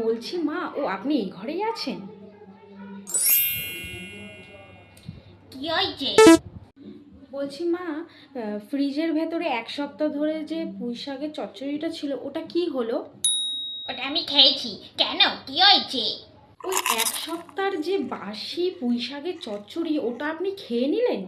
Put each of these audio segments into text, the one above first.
বলছি মা ও আপনি এই ঘরেই আছেন? কি হয়েছে? বলছি মা ফ্রিজের ভেতরে এক সপ্তাহ ধরে যে পুঁই শাকের চচ্চড়িটা ছিল ওটা কি হলো? ওটা আমি খেয়েছি। কেন? কি হয়েছে? ওই এক সপ্তাহের যে বাসি পুঁই শাকের চচ্চড়ি ওটা আপনি খেয়ে নিলেন?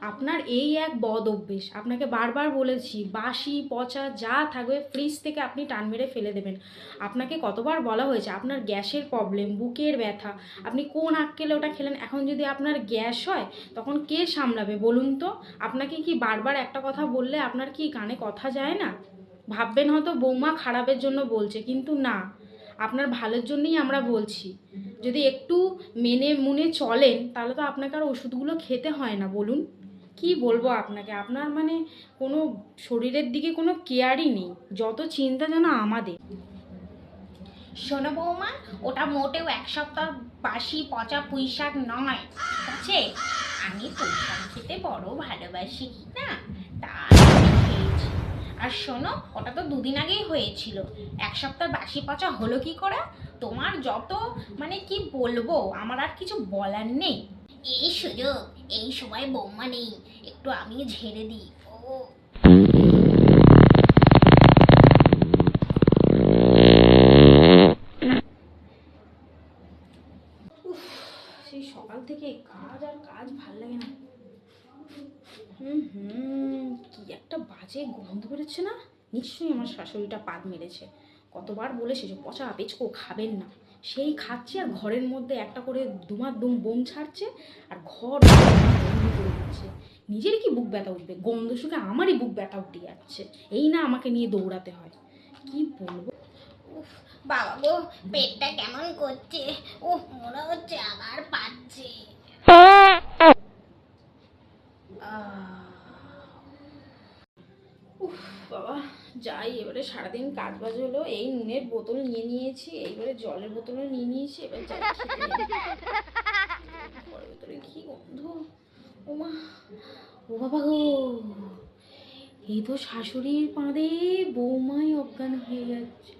আপনার এই এক বদ অভ্যেস। আপনাকে বারবার বলেছি বাসি পচা যা থাকবে ফ্রিজ থেকে আপনি টান মেরে ফেলে দেবেন। আপনাকে কতবার বলা হয়েছে, আপনার গ্যাসের প্রবলেম বুকের ব্যথা, আপনি কোন আক্কেলে ওটা খেলেন? এখন যদি আপনার গ্যাস হয়, তখন কে সামলাবে বলুন তো? আপনাকে কি বারবার একটা কথা বললে আপনার কি কানে কথা যায় না? ভাববেন হয়তো বৌমা খারাপের জন্য বলছে, কিন্তু না। আপনার ভালোর জন্যই আমরা বলছি। যদি একটু মেনে মুনে চলেন, তাহলে তো আপনাকে আর ওষুধগুলো খেতে হয় না, বলুন। কি বলব আপনাকে? আপনার মানে কোনো শরীরের দিকে কোনো কেয়ারই নেই। যত চিন্তা যেন আমাদের। শোনো বৌমা, ওটা মোটেও এক সপ্তাহ বাসি পচা পুঁই শাক নয়, ঠিক আছে? আমি পুঁই শাক খেতে বড় ভালোবাসি, না? তাই খেয়েছি। আর শোনো, ওটা তো দুদিন আগেই হয়েছিল। এক সপ্তাহ বাসি পচা হলো কি করে? তোমার যত মানে কি বলব, আমার আর কিছু বলার নেই। এই সুযোগ এই সময় বৌমা নেই একটু আমি ঝেড়ে দিই। ও সেই সকাল থেকে কাজ আর কাজ ভালো লাগে না। হুম হুম কি একটা বাজে গন্ধ বেরোচ্ছে না? নিশ্চয়ই আমার শাশুড়িটা পাত মেরেছে। কতবার বলেছে যে পচা পেচকো খাবেন না। সেই খাচ্ছে আর ঘরের মধ্যে একটা করে দুমার দুম বোম ছাড়ছে আর ঘর বন্ধ করে দিচ্ছে। নিজেরই কি বুক ব্যথা উঠবে? গন্ধ শুকে আমারই বুক ব্যথা উঠে যাচ্ছে। এই না আমাকে নিয়ে দৌড়াতে হয়। কি বলব? উফ বাবা গো পেটটা কেমন করছে? ও মনে হচ্ছে আবার পাচ্ছে। বাবা। যাই, এবারে সারাদিন কাজ বাজ হলো। এই নুনের বোতল নিয়ে নিয়েছি, এইবারে জলের বোতলও নিয়ে নিয়েছি, এবার যাই। ভেতরে কি গন্ধ? ওমা, ও বাবা গো! এই তো শাশুড়ির পাঁদে বৌমাই অজ্ঞান হয়ে যাচ্ছে।